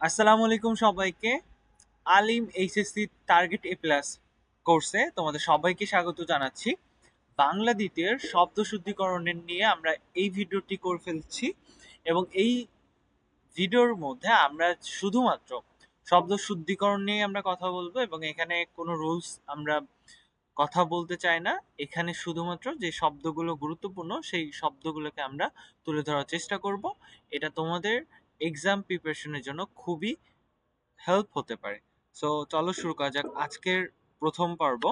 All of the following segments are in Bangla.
আসসালামু আলাইকুম সবাইকে। Alim HSC target A plus কোর্সে তোমাদের সবাইকে স্বাগত জানাচ্ছি। বাংলা দ্বিতীয়ের শব্দ শুদ্ধিকরণের নিয়ে আমরা এই ভিডিওটি করে ফেলছি এবং এই ভিডিওর মধ্যে আমরা শুধুমাত্র শব্দ শুদ্ধিকরণ নিয়ে আমরা কথা বলব এবং এখানে কোনো রুলস আমরা কথা বলতে চাই না। এখানে শুধুমাত্র যে শব্দগুলো গুরুত্বপূর্ণ, সেই শব্দগুলোকে আমরা তুলে ধরার চেষ্টা করব। এটা তোমাদের এক্সাম প্রিপারেশনের জন্য খুবই হেল্প হতে পারে। সো চলো শুরু করা যাক আজকের প্রথম পর্ব।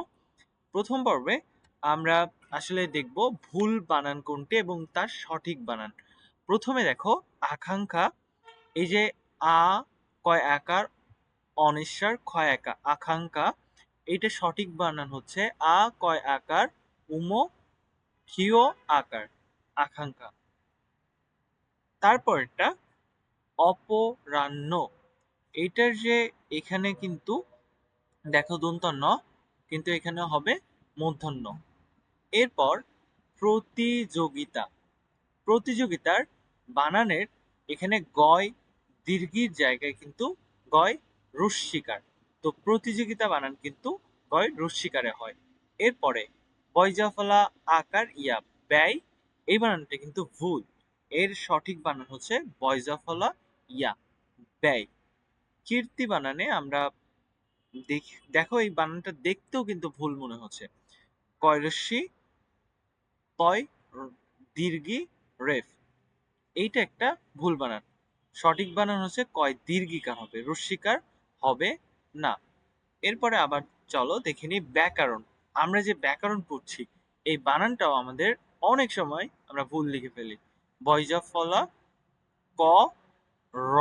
প্রথম পর্বে আমরা আসলে দেখব ভুল বানান কোনটি এবং তার সঠিক বানান। প্রথমে দেখো আকাঙ্ক্ষা, এই যে আ, কয় আকার অনিশ্বার ক্ষয় একা, আকাঙ্ক্ষা, এইটা সঠিক বানান হচ্ছে আ, কয় আকার, উম, ক্ষিয় আকার, আকাঙ্ক্ষা। তারপরটা অপরাহ্ন। এইটার যে এখানে কিন্তু দেখো দন্তন্য, কিন্তু এখানে হবে মূর্ধন্য এরপর প্রতিযোগিতা। প্রতিযোগিতার বানানের এখানে গয় দীর্ঘির জায়গায় কিন্তু গয় রস্বীকার তো প্রতিযোগিতা বানান কিন্তু গয় রস্বীকারে হয়। এরপরে বয়জাফলা আকার ইয়া ব্যয়, এই বানানটা কিন্তু ভুল। এর সঠিক বানান হচ্ছে বয়জাফলা ইয়া, ব্যয়। কীর্তি বানানে আমরা দেখো এই বানানটা দেখতেও কিন্তু ভুল মনে হচ্ছে। কয়রস্যি, তয়, দীর্ঘি, রেফ। এইটা একটা ভুল বানান। সঠিক বানান হচ্ছে কয় দীর্ঘিকার হবে রস্বীকার হবে না। এরপরে আবার চলো দেখে নিই ব্যাকরণ। আমরা যে ব্যাকরণ পড়ছি, এই বানানটাও আমাদের অনেক সময় আমরা ভুল লিখে ফেলি। বয়জা ফলা ক র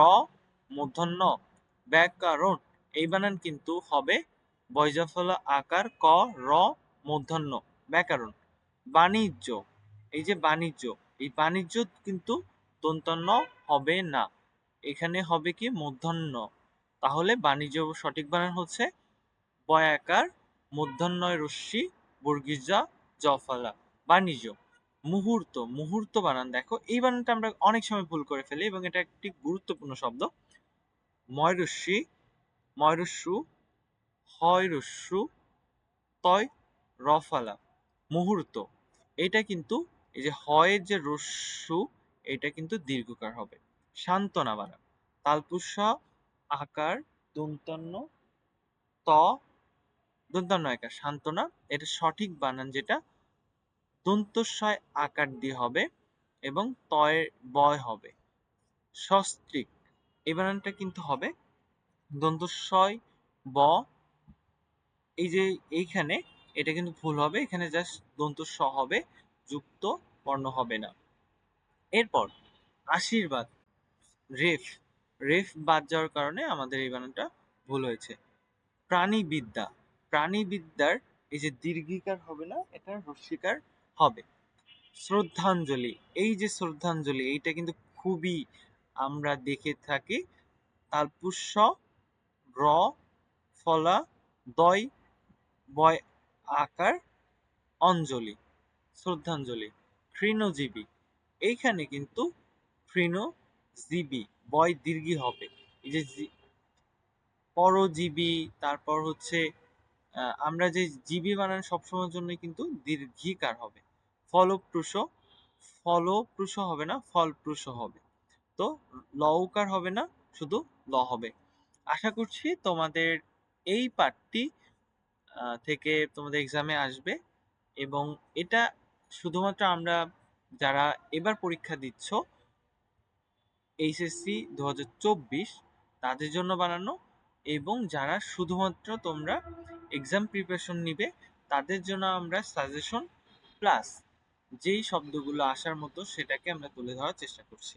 মূর্ধন্য ব্যাকরণ, এই বানান কিন্তু হবে বৈজাফলা আকার ক, র মূর্ধন্য ব্যাকরণ। বাণিজ্য, এই যে বাণিজ্য, এই বাণিজ্য কিন্তু দন্তন্য হবে না। এখানে হবে কি মূর্ধন্য তাহলে বাণিজ্য সঠিক বানান হচ্ছে বয়াকার মূর্ধন্যয় রশ্মি বর্গিজা, জফলা। বাণিজ্য। মুহূর্ত মুহূর্ত বানান। দেখো, এই বানানটা আমরা অনেক সময় ভুল করে ফেলি এবং এটা একটি গুরুত্বপূর্ণ শব্দ। ময়রস্যি ময়রস্যু হয়রস্যু তয়, রফালা, মুহূর্ত। এটা কিন্তু, এই যে হয়ের যে রস্যু এটা কিন্তু দীর্ঘকার হবে। সান্ত্বনা বানান। তালপুষ আকার দন্তন্য ত দন্তান্ন একা সান্ত্বনা, এটা সঠিক বানান যেটা দন্তস্বয় আকার দিয়ে হবে এবং তয় বয় হবে। সস্ত্রিক, এই বানানটা কিন্তু হবে। দন্তস্বয় ব, এই যে এইখানে এটা কিন্তু ভুল হবে, এখানে জাস্ট দন্ত হবে, যুক্ত বর্ণ হবে না। এরপর আশীর্বাদ, রেফ রেফ বাদ যাওয়ার কারণে আমাদের এই বানানটা ভুল হয়েছে। প্রাণীবিদ্যা, প্রাণীবিদ্যার এই যে দীর্ঘিকার হবে না, এটা রস্বীকার হবে। শ্রদ্ধাঞ্জলি, এই যে শ্রদ্ধাঞ্জলি, এইটা কিন্তু খুবই আমরা দেখে থাকি। তালপুষ্য, র, ফলা, দয়, বয়, আকার, অঞ্জলি, শ্রদ্ধাঞ্জলি, তৃণজীবী। এইখানে কিন্তু তৃণজীবী, বয় দীর্ঘি হবে। এই যে পরজীবী, তারপর হচ্ছে আমরা যে জীবী বানান সবসময়ের জন্য কিন্তু দীর্ঘিকার হবে। ফলপ্রুষ ফলপ্রুষ হবে না ফলপ্রুষ হবে। তো লউকার হবে না শুধু ল হবে। আশা করছি তোমাদের এই আহ, থেকে তোমাদের এক্সামে আসবে এবং এটা শুধুমাত্র আমরা যারা এবার পরীক্ষা দিচ্ছ এইচএসসি দু হাজার চব্বিশ তাদের জন্য বানানো এবং যারা শুধুমাত্র তোমরা এক্সাম প্রিপারেশন নিবে তাদের জন্য আমরা সাজেশন প্লাস যেই শব্দগুলো আসার মতো সেটাকে আমরা তুলে ধরার চেষ্টা করছি।